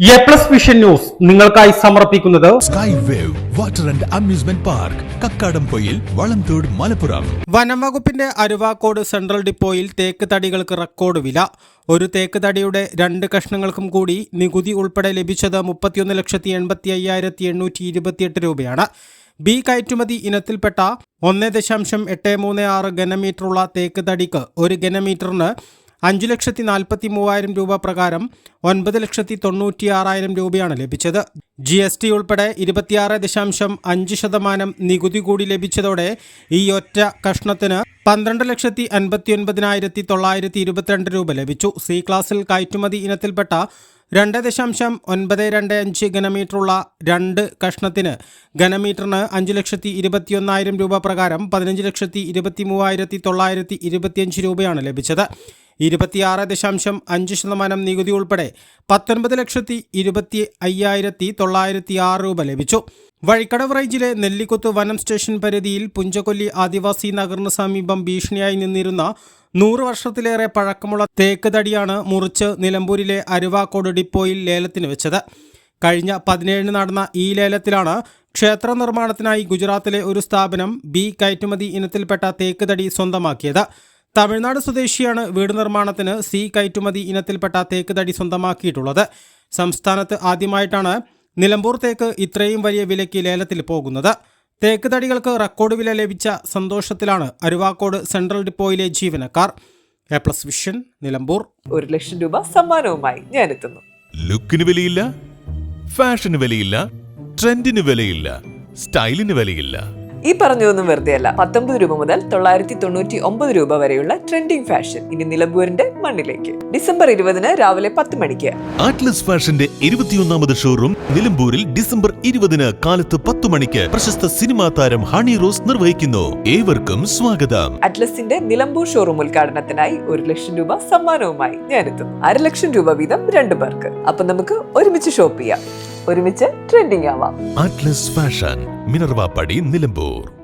A plus vision news നിങ്ങൾക്കായി സമർപ്പിക്കുന്നത് sky wave water and amusement park Kakkadampoyil Valamthode Malappuram വനംവകുപ്പിന്റെ Aruvakode central ഡിപ്പോയിൽ തേക്ക് തടികൾക്ക് റെക്കോർഡ് വില. ഒരു തേക്ക് തടിയുടെ രണ്ട് കഷ്ണങ്ങൾക്കും കൂടി നികുതി ഉൾപ്പെടെ ലഭിച്ചത് മുപ്പത്തിയൊന്ന് ലക്ഷത്തി എൺപത്തി അയ്യായിരത്തി എണ്ണൂറ്റി ഇരുപത്തിയെട്ട് രൂപയാണ്. ബി കയറ്റുമതി ഇനത്തിൽപ്പെട്ട ഒന്ന് ദശാംശം എട്ട് മൂന്ന് ആറ് ഘനമീറ്ററുള്ള തേക്ക് തടിക്ക് ഒരു ഘനമീറ്ററിന് അഞ്ചു ലക്ഷത്തി നാൽപ്പത്തി മൂവായിരം രൂപ പ്രകാരം ഒൻപത് ലക്ഷത്തി തൊണ്ണൂറ്റി ആറായിരം രൂപയാണ് ലഭിച്ചത്. ജി എസ് ടി ഉൾപ്പെടെ ഇരുപത്തിയാറ് ദശാംശം അഞ്ച് ശതമാനം നികുതി കൂടി ലഭിച്ചതോടെ ഈ ഒറ്റ കഷ്ണത്തിന് പന്ത്രണ്ട് ലക്ഷത്തി അൻപത്തി ഒൻപതിനായിരത്തി തൊള്ളായിരത്തി ഇരുപത്തിരണ്ട് രൂപ ലഭിച്ചു. സി ക്ലാസ്സിൽ കയറ്റുമതി ഇനത്തിൽപ്പെട്ട രണ്ട് ദശാംശം ഒൻപത് രണ്ട് അഞ്ച് ഘനമീറ്ററുള്ള രണ്ട് കഷ്ണത്തിന് ഘനമീറ്ററിന് അഞ്ച് ലക്ഷത്തി ഇരുപത്തിയൊന്നായിരം രൂപ പ്രകാരം പതിനഞ്ച് ലക്ഷത്തി ഇരുപത്തി മൂവായിരത്തി തൊള്ളായിരത്തി ഇരുപത്തിയഞ്ച് രൂപയാണ് ലഭിച്ചത്. ഇരുപത്തിയാറ് ദശാംശം അഞ്ച് ശതമാനം നികുതി ഉൾപ്പെടെ പത്തൊൻപത് ലക്ഷത്തി ഇരുപത്തി അയ്യായിരത്തി തൊള്ളായിരത്തി ആറ് രൂപ ലഭിച്ചു. വഴിക്കടവ് റേഞ്ചിലെ നെല്ലിക്കുത്ത് വനം സ്റ്റേഷൻ പരിധിയിൽ പുഞ്ചകൊല്ലി ആദിവാസി നഗറിന് സമീപം ഭീഷണിയായി നിന്നിരുന്ന നൂറ് വർഷത്തിലേറെ പഴക്കമുള്ള തേക്ക് തടിയാണ് മുറിച്ച് നിലമ്പൂരിലെ അരുവാക്കോട് ഡിപ്പോയിൽ ലേലത്തിന് വെച്ചത്. കഴിഞ്ഞ പതിനേഴിന് നടന്ന ഈ ലേലത്തിലാണ് ക്ഷേത്ര നിർമ്മാണത്തിനായി ഗുജറാത്തിലെ ഒരു സ്ഥാപനം ബി കയറ്റുമതി ഇനത്തിൽപ്പെട്ട തേക്ക് തടി സ്വന്തമാക്കിയത്. തമിഴ്നാട് സ്വദേശിയാണ് വീട് നിർമ്മാണത്തിന് സി കയറ്റുമതി ഇനത്തിൽപ്പെട്ട തേക്ക് തടി സ്വന്തമാക്കിയിട്ടുള്ളത്. സംസ്ഥാനത്ത് ആദ്യമായിട്ടാണ് നിലമ്പൂർ തേക്ക് ഇത്രയും വലിയ വിലയ്ക്ക് ലേലത്തിൽ പോകുന്നത്. തേക്ക് തടികൾക്ക് റെക്കോർഡ് വില ലഭിച്ച സന്തോഷത്തിലാണ് അരുവാക്കോട് സെൻട്രൽ ഡിപ്പോയിലെ ജീവനക്കാർ. A plus vision Nilambur. ഒരു ലക്ഷം രൂപ സമ്മാനവുമായി ഞാൻ എത്തുന്നു ലുക്കിന് വിലയില്ല ഫാഷന് വിലയില്ല ട്രെൻഡിന് വിലയില്ല സ്റ്റൈലിന് വിലയില്ല. ഈ പറഞ്ഞതൊന്നും വെറുതെ അല്ല പത്തൊമ്പത് രൂപ മുതൽ തൊള്ളായിരത്തി തൊണ്ണൂറ്റി ഒമ്പത് രൂപ വരെയുള്ള ട്രെൻഡിംഗ് ഫാഷൻ ഇനി നിലമ്പൂരിന്റെ മണ്ണിലേക്ക്. ഡിസംബർ ഇരുപതിന് രാവിലെ പത്ത് മണിക്ക്. ആറ്റ്ലസ് ഫാഷന്റെ ഇരുപത്തിയൊന്നാമത് ഷോറൂം നിലമ്പൂരിൽ ഡിസംബർ ഇരുപതിന് കാലത്ത് പത്ത് മണിക്ക് പ്രശസ്ത സിനിമാ താരം ഹണി റോസ് നിർവഹിക്കുന്നു. ഏവർക്കും സ്വാഗതം. അറ്റ്ലസിന്റെ നിലമ്പൂർ ഷോറൂം ഉദ്ഘാടനത്തിനായി ഒരു ലക്ഷം രൂപ സമ്മാനവുമായി ഞാനെത്തും അര ലക്ഷം രൂപ വീതം രണ്ടു പേർക്ക്. അപ്പൊ നമുക്ക് ഒരുമിച്ച് ഷോപ്പ് ചെയ്യാം. ഒരുമിച്ച് ട്രെൻഡിംഗ് ആവാം. Atlas fashion Minervappadi Nilambur